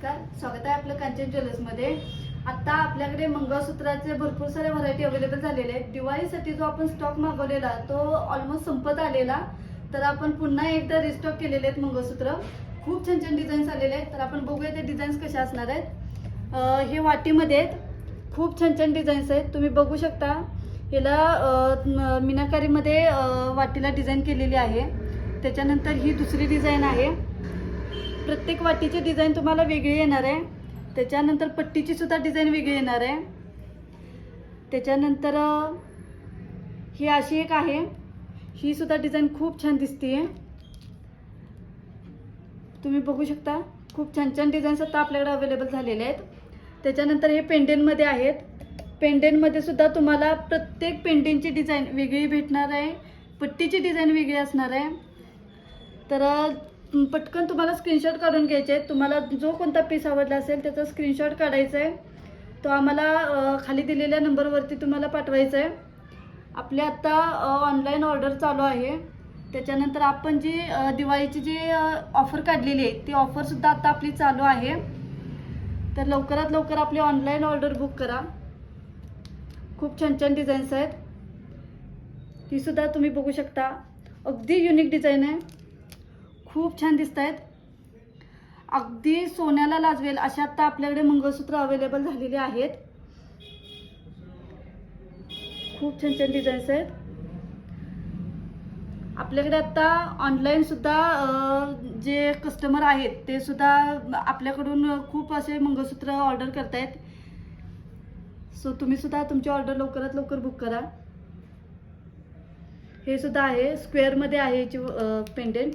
नमस्कार. स्वागत आहे आपलं कांचन ज्वेलर्समध्ये आता आपल्याकडे मंगळसूत्राचे भरपूर सारे व्हरायटी अवेलेबल झालेले आहेत. दिवाळीसाठी जो आपण स्टॉक मागवलेला तो ऑलमोस्ट संपत आलेला. तर आपण पुन्हा एकदा रिस्टॉक केलेले आहेत मंगळसूत्र. खूप छान छान डिझाईन्स आलेले आहेत. तर आपण बघूया ते डिझाईन्स कशा असणार आहेत. हे वाटीमध्ये आहेत. खूप छान छान डिझाईन्स आहेत. तुम्ही बघू शकता. ह्याला मीनाकारीमध्ये वाटीला डिझाईन केलेली आहे. त्याच्यानंतर ही दुसरी डिझाईन आहे. प्रत्येक वाटीची डिझाईन तुम्हाला वेगळी येणार आहे. त्याच्यानंतर पट्टीची सुद्धा डिझाईन वेगळी येणार आहे. त्याच्यानंतर ही अशी एक आहे. ही सुद्धा डिझाईन खूप छान दिसते तुम्ही बघू शकता खूप छान छान डिझाईन्स आता आपल्याकडे अवेलेबल झालेले आहेत. त्याच्यानंतर हे पेंडेंटमध्ये आहेत. पेंडेंटमध्ये सुद्धा तुम्हाला प्रत्येक पेंडेंटची डिझाईन वेगळी भेटणार आहे. पट्टीची डिझाईन वेगळी असणार आहे. तर पटकन तुम्हाला स्क्रीनशॉट काढून घ्यायचे आहेत. तुम्हाला जो कोणता पीस आवडला असेल त्याचा स्क्रीनशॉट काढायचा आहे. तो आम्हाला खाली दिलेल्या नंबरवरती तुम्हाला पाठवायचा आहे. आपली आत्ता ऑनलाईन ऑर्डर चालू आहे. त्याच्यानंतर आपण जी दिवाळीची जी ऑफर काढलेली आहे ती ऑफरसुद्धा आता आपली चालू आहे. तर लवकरात लवकर आपली ऑनलाईन ऑर्डर बुक करा. खूप छान छान डिझाईन्स आहेत. तीसुद्धा तुम्ही बघू शकता. अगदी युनिक डिझाईन आहे. खूप छान दिसत आहेत अगदी सोन्याला लाजवेल अशा आता आपल्याकडे मंगळसूत्र अवेलेबल झालेले आहेत. खूप छान छान डिझाईन्स आहेत. आपल्याकडे आता ऑनलाईन सुद्धा जे कस्टमर आहेत ते सुद्धा आपल्याकडून खूप असे मंगळसूत्र ऑर्डर करतायत. सो तुम्ही सुद्धा तुमची ऑर्डर लवकरात लवकर बुक करा. हे सुद्धा आहे स्क्वेअरमध्ये आहे याची पेंडेंट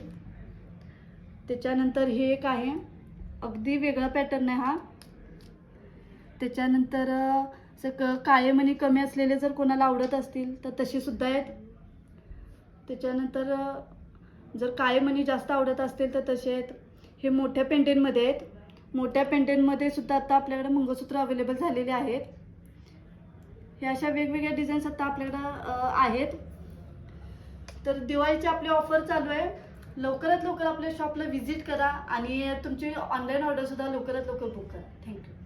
त्याच्यानंतर हे एक आहे. अगदी वेगळा पॅटर्न आहे हा. त्याच्यानंतर असं क काळेमणी कमी असलेले जर कोणाला आवडत असतील तर तसे सुद्धा आहेत. त्याच्यानंतर जर काळे मणी जास्त आवडत असतील तर तसे आहेत. हे मोठ्या पेंटेनमध्ये आहेत. मोठ्या पेंटेनमध्ये सुद्धा आता आपल्याकडे मंगळसूत्र अवेलेबल झालेले आहेत. हे अशा वेगवेगळ्या डिझाईन्स आता आपल्याकडं आहेत. तर दिवाळीची आपली ऑफर चालू आहे. लवकरात लवकर आपल्या शॉपला व्हिजिट करा आणि तुमची ऑनलाईन ऑर्डरसुद्धा लवकरात लवकर बुक करा. थँक्यू